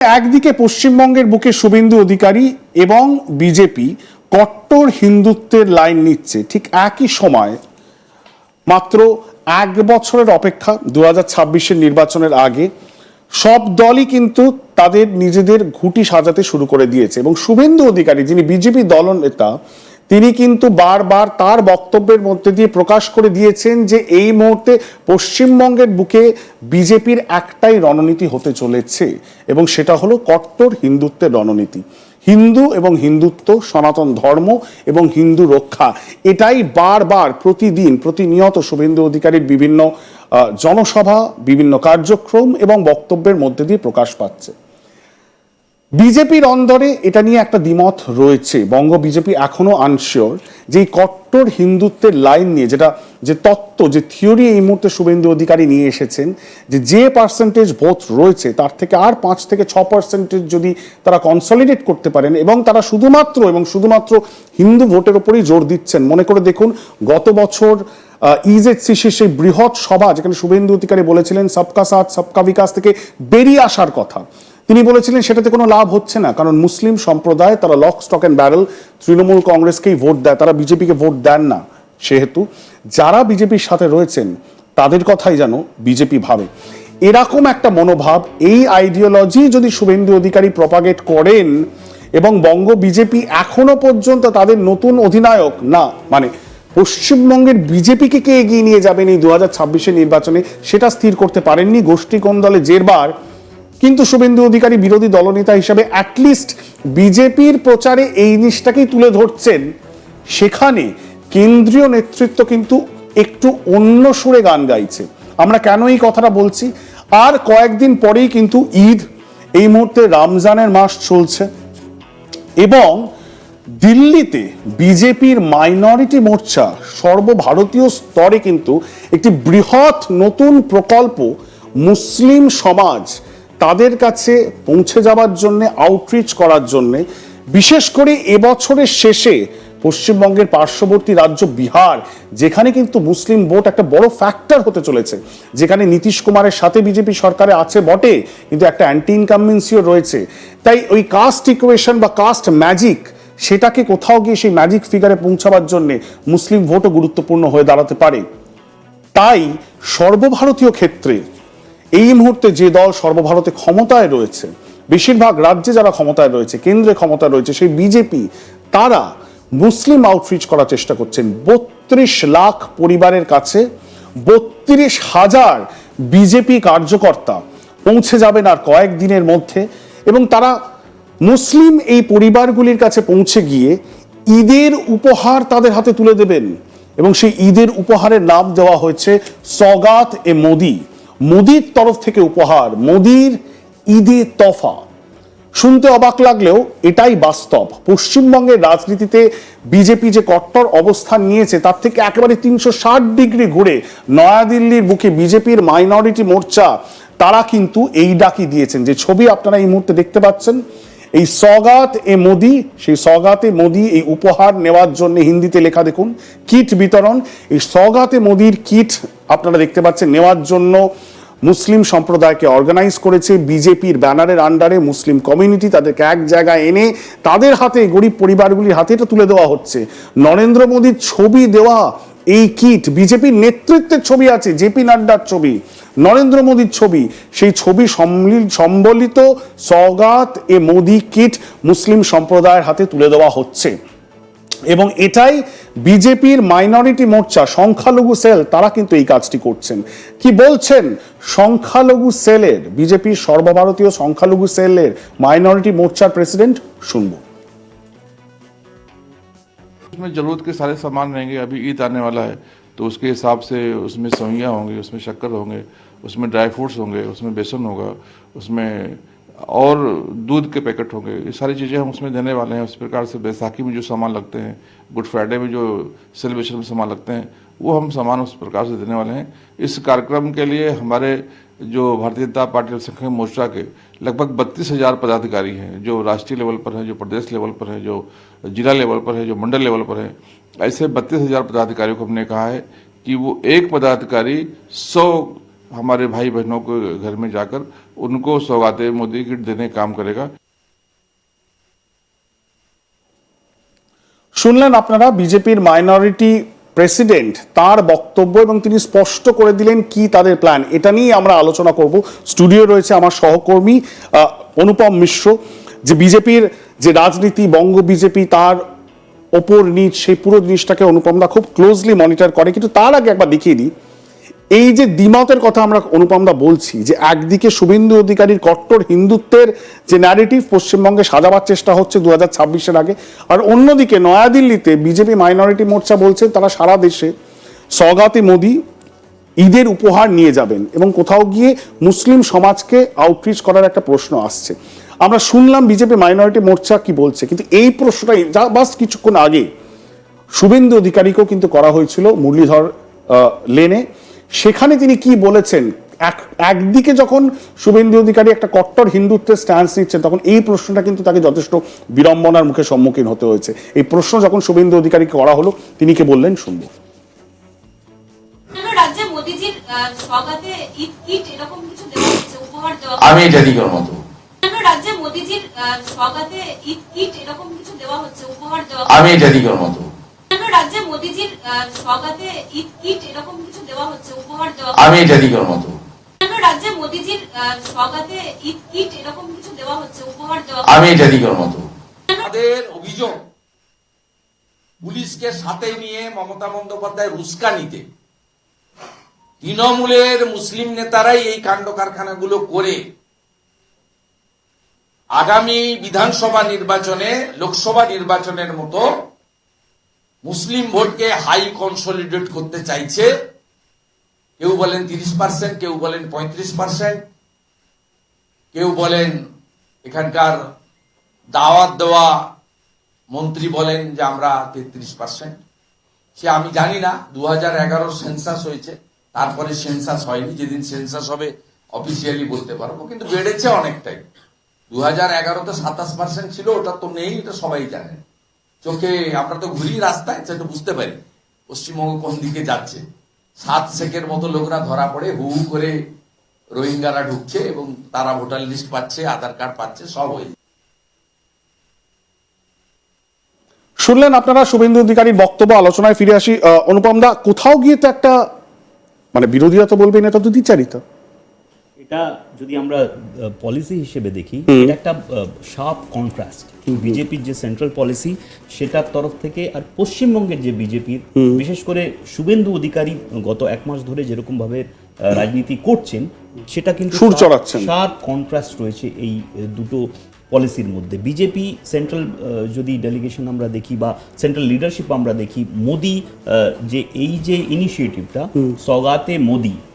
একদিকে পশ্চিমবঙ্গের বুকে শুভেন্দু অধিকারী এবং বিজেপি কট্টর হিন্দুত্বের লাইন নিচ্ছে, ঠিক একই সময়। মাত্র এক বছরের অপেক্ষা দু হাজার নির্বাচনের আগে সব দলই কিন্তু তাদের নিজেদের ঘুটি সাজাতে শুরু করে দিয়েছে এবং শুভেন্দু অধিকারী, যিনি বিজেপি দলনেতা তিনি কিন্তু বারবার তার বক্তব্যের মধ্যে দিয়ে প্রকাশ করে দিয়েছেন যে এই মুহূর্তে পশ্চিমবঙ্গের বুকে বিজেপির একটাই রণনীতি হতে চলেছে, এবং সেটা হলো কট্টর হিন্দুত্বের রণনীতি। হিন্দু এবং হিন্দুত্ব, সনাতন ধর্ম এবং হিন্দু রক্ষা, এটাই বারবার প্রতিদিন প্রতিনিয়ত শুভেন্দু অধিকারীর বিভিন্ন জনসভা, বিভিন্ন কার্যক্রম এবং বক্তব্যের মধ্যে দিয়ে প্রকাশ পাচ্ছে। বিজেপির অন্দরে এটা নিয়ে একটা দ্বিমত রয়েছে। বঙ্গ বিজেপি এখনও আনশিওর যে এই কট্টর হিন্দুত্বের লাইন নিয়ে যেটা, যে তত্ত্ব, যে থিওরি এই মুহূর্তে শুভেন্দু অধিকারী নিয়ে এসেছেন, যে যে পার্সেন্টেজ ভোট রয়েছে, তার থেকে আর পাঁচ থেকে ছ পার্সেন্টেজ যদি তারা কনসলিডেট করতে পারেন এবং তারা শুধুমাত্র এবং শুধুমাত্র হিন্দু ভোটের ওপরেই জোর দিচ্ছেন। মনে করে দেখুন, গত বছর ইজেডসিসির সেই বৃহৎ সভা যেখানে শুভেন্দু অধিকারী বলেছিলেন, সবকা সাথ, সবকা বিকাশ থেকে বেরিয়ে আসার কথা। তিনি বলেছিলেন সেটাতে কোনো লাভ হচ্ছে না, কারণ মুসলিম সম্প্রদায় তারা lock, stock and barrel Trinamool কংগ্রেসকেই vote দেয়, তারা বিজেপিকে ভোট দেন না। সেহেতু যারা বিজেপির সাথে রয়েছেন, তাদের কথাই যেন বিজেপি ভাবে। এরকম একটা মনোভাব, এই আইডিওলজি যদি শুভেন্দু অধিকারী প্রপাগেট করেন এবং বঙ্গ বিজেপি এখনও পর্যন্ত তাদের নতুন অধিনায়ক, না মানে পশ্চিমবঙ্গের বিজেপিকে কে এগিয়ে নিয়ে যাবেন এই দু হাজার নির্বাচনে, সেটা স্থির করতে পারেননি গোষ্ঠী কোন দলে, জেরবার কিন্তু শুভেন্দু অধিকারী বিরোধী দলনেতা হিসাবে অ্যাটলিস্ট বিজেপির প্রচারে এই জিনিসটাকেই তুলে ধরছেন। সেখানে কেন্দ্রীয় নেতৃত্ব কিন্তু একটু অন্য সুরে গান গাইছে। আমরা কেন এই কথাটা বলছি? আর কয়েকদিন পরেই কিন্তু ঈদ। এই মুহূর্তে রমজানের মাস চলছে। এবং দিল্লিতে বিজেপির মাইনরিটি মোর্চা সর্বভারতীয় স্তরে কিন্তু একটি বৃহৎ নতুন প্রকল্প মুসলিম সমাজ তাদের কাছে পৌঁছে যাওয়ার জন্য আউটরিচ করার জন্য, বিশেষ করে এবছরের শেষে পশ্চিমবঙ্গের পার্শ্ববর্তী রাজ্য বিহার, যেখানে কিন্তু মুসলিম ভোট একটা বড় ফ্যাক্টর হতে চলেছে। যেখানে নীতিশ কুমারের সাথে বিজেপি সরকারে আছে বটে, কিন্তু একটা অ্যান্টি ইনকামেন্সিও রয়েছে। তাই ওই কাস্ট ইকুয়েশন বা কাস্ট ম্যাজিক সেটাকে কোথাও গিয়ে সেই ম্যাজিক ফিগারে পৌঁছাবার জন্য মুসলিম ভোটও গুরুত্বপূর্ণ হয়ে দাঁড়াতে পারে। তাই সর্বভারতীয় ক্ষেত্রে এই মুহূর্তে যে দল সর্বভারতে ক্ষমতায় রয়েছে, বেশিরভাগ রাজ্যে যারা ক্ষমতায় রয়েছে, কেন্দ্রে ক্ষমতায় রয়েছে, সেই বিজেপি, তারা মুসলিম আউটরিচ করার চেষ্টা করছেন। বত্রিশ লাখ পরিবারের কাছে বত্রিশ হাজার বিজেপি কার্যকর্তা পৌঁছে যাবেন আর কয়েক দিনের মধ্যে এবং তারা মুসলিম এই পরিবারগুলির কাছে পৌঁছে গিয়ে ঈদের উপহার তাদের হাতে তুলে দেবেন এবং সেই ঈদের উপহারের নাম দেওয়া হয়েছে সগাত এ মোদি মোদির তরফ থেকে উপহার, মোদির ঈদে তফা। শুনতে অবাক লাগলেও এটাই বাস্তব। পশ্চিমবঙ্গের রাজনীতিতে বিজেপি যে কট্টর অবস্থান নিয়েছে, তার থেকে একেবারে তিনশো ষাট ডিগ্রি ঘুরে নয়াদিল্লির বুকে বিজেপির মাইনরিটি মোর্চা, তারা কিন্তু এই ডাকি দিয়েছেন। যে ছবি আপনারা এই মুহূর্তে দেখতে পাচ্ছেন এই সগাত এ মোদি, সেই সগাতে মোদি এই উপহার নেওয়ার জন্য হিন্দিতে লেখা দেখুন, কিট বিতরণ। এই সগাতে মোদির কিট আপনারা দেখতে পাচ্ছেন, নেওয়ার জন্য মুসলিম সম্প্রদায়কে অর্গানাইজ করেছে। বিজেপির ব্যানারের আন্ডারে মুসলিম কমিউনিটি তাদেরকে এক জায়গায় এনে তাদের হাতে গরিব পরিবারগুলির হাতে এটা তুলে দেওয়া হচ্ছে। নরেন্দ্র মোদীর ছবি দেওয়া এই কিট, বিজেপির নেতৃত্বের ছবি আছে, জেপি নাড্ডার ছবি, নরেন্দ্র মোদীর ছবি। সেই ছবি সম্বলিত সগাত এ মোদি কিট মুসলিম সম্প্রদায়ের হাতে তুলে দেওয়া হচ্ছে। এবং এটাই বিজেপির মাইনরিটি মোর্চা, সংখ্যালঘু সেল, তারা কিন্তু এই কাজটি করছেন। কি বলছেন? সংখ্যালঘু সেলের, বিজেপির সর্বভারতীয় সংখ্যালঘু সেলের মাইনরিটি মোর্চার প্রেসিডেন্ট শুনব। उसमें ज़रूरत के सारे सामान रहेंगे, अभी ईद आने वाला है तो उसके हिसाब से उसमें सवैयाँ होंगी, उसमें शक्कर होंगे, उसमें ड्राई फ्रूट्स होंगे, उसमें बेसन होगा, उसमें और दूध के पैकेट होंगे। ये सारी चीज़ें हम उसमें देने वाले हैं। उस प्रकार से बैसाखी में जो सामान लगते हैं, गुड फ्राइडे में जो सेलिब्रेशन में सामान लगते हैं, वो हम सामान उस प्रकार से देने वाले हैं। इस कार्यक्रम के लिए हमारे जो भारतीय जनता पार्टी संघ मोर्चा के लगभग बत्तीस हज़ार पदाधिकारी हैं, जो राष्ट्रीय लेवल पर हैं, जो प्रदेश लेवल पर हैं, जो जिला लेवल पर है, जो मंडल लेवल पर हैं, ऐसे बत्तीस हज़ार पदाधिकारियों को हमने कहा है कि वो एक पदाधिकारी सौ हमारे भाई बहनों को घर में जाकर उनको सौगाते मोदी किट देने का काम करेगा শুনলেন আপনারা বিজেপির মাইনরিটি প্রেসিডেন্ট তার বক্তব্য এবং তিনি স্পষ্ট করে দিলেন কি তাদের প্ল্যান এটা নিয়ে আমরা আলোচনা করব স্টুডিও রয়েছে আমার সহকর্মী আহ, অনুপম মিশ্র যে বিজেপির যে রাজনীতি বঙ্গ বিজেপি তার ওপর নিচ সেই পুরো জিনিসটাকে অনুপমদা খুব ক্লোজলি মনিটর করে কিন্তু তার আগে একবার দেখিয়ে দিই এই যে দ্বিমতের কথা আমরা অনুপমদা বলছি, যে একদিকে শুভেন্দু অধিকারীর কট্টর হিন্দুত্বের যে ন্যারেটিভ পশ্চিমবঙ্গে সাজাবার চেষ্টা হচ্ছে দু হাজার ছাব্বিশের আগে, আর অন্যদিকে নয়াদিল্লিতে বিজেপি মাইনরিটি মোর্চা বলছে তারা সারা দেশে সগাতে মোদি ঈদের উপহার নিয়ে যাবেন এবং কোথাও গিয়ে মুসলিম সমাজকে আউটরিচ করার একটা প্রশ্ন আসছে। আমরা শুনলাম বিজেপি মাইনরিটি মোর্চা কি বলছে, কিন্তু এই প্রশ্নটাই যা বাস কিছুক্ষণ আগে শুভেন্দু অধিকারীকেও কিন্তু করা হয়েছিল মুরলীধর লেনে। সেখানে তিনি কি বলেছেন? এক- একদিকে যখন শুভেন্দু অধিকারী একটা কট্টর হিন্দুত্বের স্ট্যান্স নিচ্ছেন তখন এই প্রশ্নটা কিন্তু তাকে যথেষ্ট বিড়ম্বনার মুখে সম্মুখীন হতে হয়েছে। এই প্রশ্ন যখন শুভেন্দু অধিকারীকে করা হলো তিনি কে বললেন? শুনব। কেন রাজ্যে মোদিজির আহ, স্বাগতে ঈদ কিট এরকম কিছু দেওয়া হচ্ছে উপহার দেওয়া আমি এটা দিকের মতো কেন রাজ্যে মোদিজির আহ, স্বাগতে ঈদ কিট এরকম কিছু দেওয়া হচ্ছে উপহার দেওয়া আমি এটা দিকের মতো রাজ্যে মোদিজির স্বাগতে ঈদ কিট এরকম আমি এটা দিকের মতো? আমি এটা দিকের মতো? তাদের অভিযোগ পুলিশকে সাথে নিয়ে মমতা বন্দ্যোপাধ্যায় উস্কানিতে তৃণমূলের মুসলিম নেতারাই এই কাণ্ড কারখানাগুলো করে। আগামী বিধানসভা নির্বাচনে লোকসভা নির্বাচনের মতো মুসলিম ভোটকে হাই কনসলিডেট করতে চাইছে কেউ বলেন তিরিশ পার্সেন্ট কেউ বলেন পঁয়ত্রিশ পার্সেন্ট কেউ বলেন এখানকার দাওয়াত দেওয়া মন্ত্রী বলেন যে আমরা তেত্রিশ পার্সেন্ট সে আমি জানি না দু হাজার সেন্সাস হয়েছে, তারপরে সেন্সাস হয়নি, যেদিন সেন্সাস হবে অফিসিয়ালি বলতে পারব, কিন্তু বেড়েছে অনেকটাই। দু হাজার এগারোতে সাতাশ পার্সেন্ট ছিল, ওটা তো নেই, এটা সবাই জানেন চোখে আমরা তো ঘুরি রাস্তায়, সেটা বুঝতে পারি, পশ্চিমবঙ্গ কোন দিকে যাচ্ছে। সাত সেকের মতো লোকরা ধরা পড়ে, হু করে রোহিঙ্গারা ঢুকছে এবং তারা ভোটার লিস্ট পাচ্ছে, আধার কার্ড পাচ্ছে, সব হয়ে শুনলেন আপনারা শুভেন্দু অধিকারীর বক্তব্য, আলোচনায় ফিরে আসি। অনুপম দা, কোথাও গিয়ে তো একটা মানে বিরোধীরা তো বলবেন এটা তো দ্বিচারিতা। এটা যদি আমরা পলিসি হিসেবে দেখি এটা একটা শার্প কন্ট্রাস্ট বিজেপির যে সেন্ট্রাল পলিসি সেটার তরফ থেকে আর পশ্চিমবঙ্গের যে বিজেপির বিশেষ করে শুভেন্দু অধিকারী গত এক মাস ধরে যেরকম ভাবে রাজনীতি করছেন সেটা কিন্তু সুর চড়াচ্ছেন। শার্প কন্ট্রাস্ট রয়েছে এই দুটো পলিসির মধ্যে। বিজেপি সেন্ট্রাল যদি ডেলিগেশন আমরা দেখি বা সেন্ট্রাল লিডারশিপ আমরা দেখি মোদি যে এই যে ইনিশিয়েটিভটা সগাতে মোদি